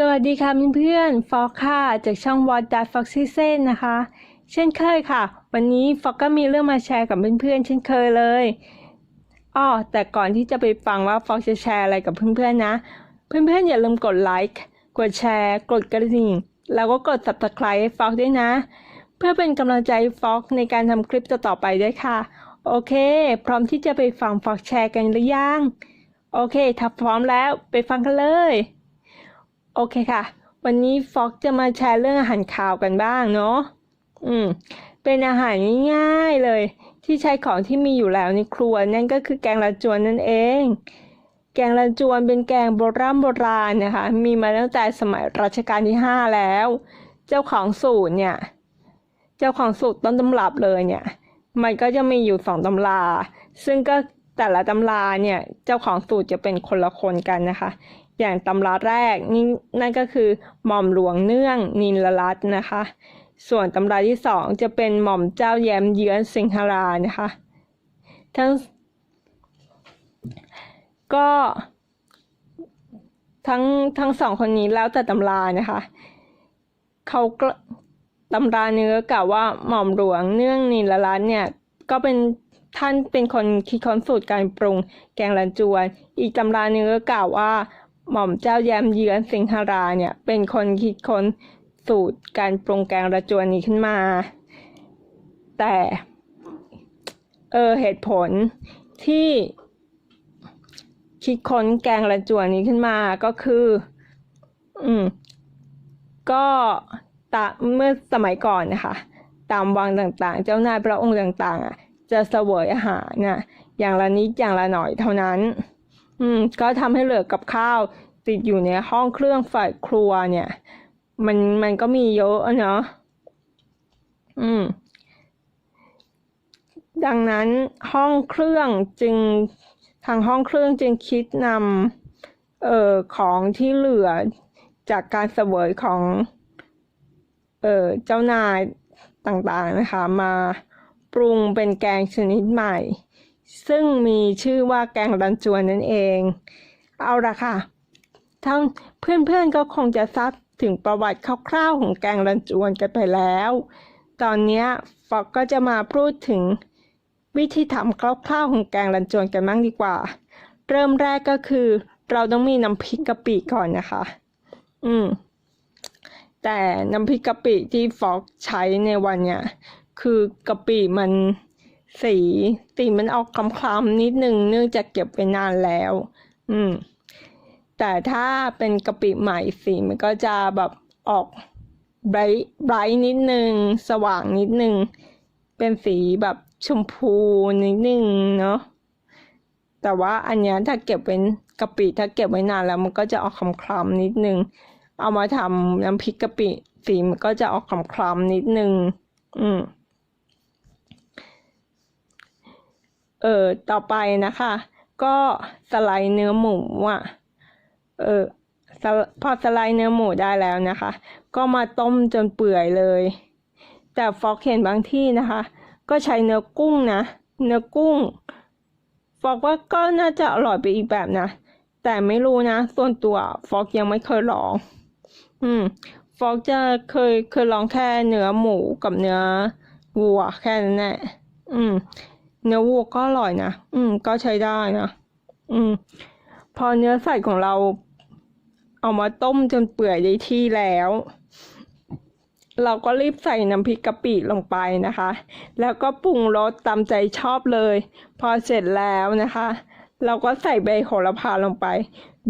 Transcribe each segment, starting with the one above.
สวัสดีค่ะเพื่อนๆฟอกค่ะ จากช่อง What That Foxy Say นะคะ เช่นเคยค่ะ วันนี้ฟอกก็มีเรื่องมาแชร์กับเพื่อนๆเช่นเคยเลยอ้อแต่ก่อนที่จะไปฟังว่าฟอกจะแชร์อะไรกับเพื่อนๆนะ เพื่อนๆอย่าลืมกดไลค์กดแชร์ กดกระดิ่ง แล้วก็กด subscribe ให้ฟอกด้วยนะ เพื่อเป็นกำลังใจฟอกในการทำคลิปต่อๆไปด้วยค่ะ โอเค พร้อมที่จะไปฟังฟอกแชร์กันหรือยัง โอเคถ้าพร้อมแล้วไปฟังกันเลย โอเคค่ะ วันนี้ฟอกจะมาแชร์เรื่องอาหารคาวกันบ้างเนาะ อืม เป็นอาหารง่ายๆเลย ที่ใช้ของที่มีอยู่แล้วในครัวนั่นก็คือแกงละจวนนั่นเอง แกงละจวนเป็นแกงโบราณโบราณนะคะ มีมาตั้งแต่สมัยรัชกาลที่ห้าแล้ว เจ้าของสูตรเนี่ย เจ้าของสูตรต้นตำรับเลยเนี่ย มันก็จะมีอยู่สองตำรา ซึ่งก็แต่ละตำราเนี่ย เจ้าของสูตรจะเป็นคนละคนกันนะคะ อย่างตำราแรกนี่นั่นก็คือหม่อมหลวงเนื่องนินลรัตน์นะคะ ส่วนตำราที่สองจะเป็นหม่อมเจ้าแย้มเยือนสิงหรานะคะ ทั้ง ก็ทั้งทั้งสองคนนี้แล้วแต่ตำรานะคะเขาตำราเนื้อกล่าวว่าหม่อมหลวงเนื่องนินลรัตน์เนี่ยก็เป็นท่านเป็นคนคิดค้นสูตรการปรุงแกงลันจวน อีกตำราเนื้อกล่าวว่า หม่อมเจ้าแยมเยือนสิงหราเนี่ย เป็นคนคิดค้นสูตรการปรุงแกงระจวนนี้ขึ้นมา แต่ เออเหตุผลที่คิดค้นแกงระจวนนี้ขึ้นมาก็คือ อืม ก็ตาเมื่อสมัยก่อนนะคะตามวังต่างๆ เจ้านายพระองค์ต่างๆอะจะเสวยอาหารน่ะอย่างละนิดอย่างละหน่อยเท่านั้น อืม ก็ทำให้เหลือกับข้าว ติดอยู่ในห้องเครื่องฝ่ายครัวเนี่ย มันมันก็มีเยอะอะเนาะอืม ดังนั้นห้องเครื่องจึงทางห้องเครื่องจึงคิดนำเอ่อของที่เหลือจากการเสวยของเอ่อเจ้านายต่างๆนะคะ มาปรุงเป็นแกงชนิดใหม่ ซึ่งมีชื่อว่าแกงรันจวนนั่นเอง เอาละค่ะทั้งเพื่อนๆก็คงจะทราบถึงประวัติคร่าวๆของแกงรันจวนกันไปแล้ว ตอนนี้ฟอกก็จะมาพูดถึงวิธีทำคร่าวๆของแกงรันจวนกันบ้างดีกว่า เริ่มแรกก็คือเราต้องมีน้ำพริกกะปิก่อนนะคะ อืม แต่น้ำพริกกะปิที่ฟอกใช้ในวันเนี้ยคือกะปิมัน สีสีมันออกคล้ำๆนิดนึงเนื่องจากเก็บไว้นานแล้ว อืม แต่ถ้าเป็นกะปิใหม่สีมันก็จะแบบออกไบรท์ไบรท์นิดนึง สว่างนิดนึง เป็นสีแบบชมพูนิดนึงเนาะแต่ว่าอันเนี้ยถ้าเก็บไว้กะปิถ้าเก็บไว้นานแล้ว มันก็จะออกคล้ำๆนิดนึง เอามาทำน้ำพริกกะปิสีมันก็จะออกคล้ำๆนิดนึง อืม เออต่อไปนะคะ ก็สไลด์เนื้อหมูอะเออพอสไลด์เนื้อหมูได้แล้วนะคะ ก็มาต้มจนเปื่อยเลย แต่ฟอกเห็นบางที่นะคะ ก็ใช้เนื้อกุ้งนะ เนื้อกุ้งฟอกว่าก็น่าจะอร่อยไปอีกแบบนะ แต่ไม่รู้นะ ส่วนตัวฟอกยังไม่เคยลอง อืม ฟอกจะเคยเคยลองแค่เนื้อหมูกับเนื้อวัวแค่นั้นแหละ อืม เนื้อวัวก็อร่อยนะ อืม ก็ใช้ได้นะ อืม พอเนื้อสัตว์ของเรา เอามาต้มจนเปื่อยได้ที่แล้ว เราก็รีบใส่น้ำพริกกะปิลงไปนะคะ แล้วก็ปรุงรสตามใจชอบเลย พอเสร็จแล้วนะคะ เราก็ใส่ใบโหระพาลงไป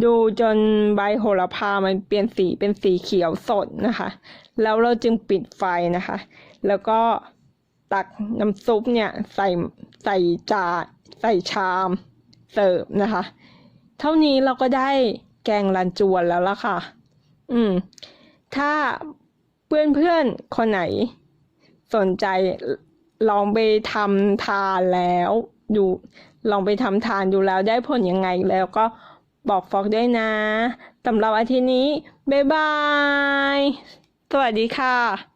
ดูจนใบโหระพามันเปลี่ยนสีเป็นสีเขียวสดนะคะ แล้วเราจึงปิดไฟนะคะ แล้วก็ ตักน้ำซุปเนี่ยใส่ใส่จานใส่ชามเสิร์ฟนะคะ เท่านี้เราก็ได้แกงรันจวนแล้วล่ะค่ะ อืม ถ้าเพื่อนๆคนไหน สนใจลองไปทำทานแล้วดูลองไปทำทานดูแล้วได้ผลยังไงแล้วก็บอกฟอกด้วยนะสำหรับอาทิตย์นี้ บ๊ายบาย สวัสดีค่ะ